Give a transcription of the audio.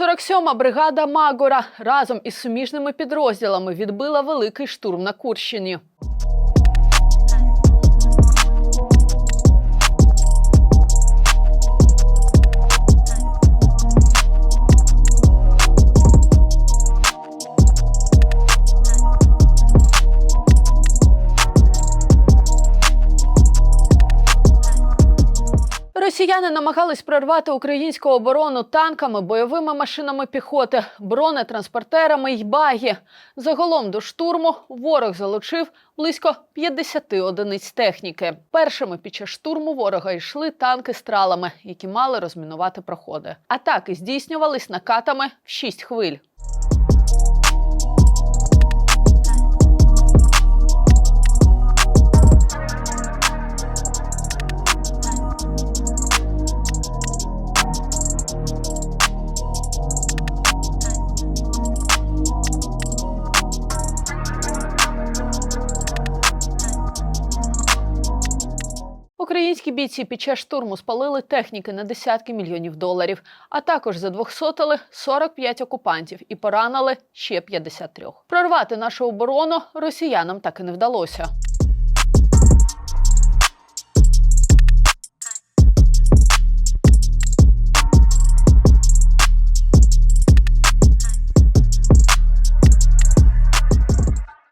47-ма бригада Магора разом із суміжними підрозділами відбила великий штурм на Курщині. Росіяни намагались прорвати українську оборону танками, бойовими машинами піхоти, бронетранспортерами й багі. Загалом до штурму ворог залучив близько 50 одиниць техніки. Першими під час штурму ворога йшли танки з тралами, які мали розмінувати проходи. Атаки здійснювались накатами в 6 хвиль. Українські бійці під час штурму спалили техніки на десятки мільйонів доларів, а також задвохсотили 45 окупантів і поранили ще 53. Прорвати нашу оборону росіянам так і не вдалося.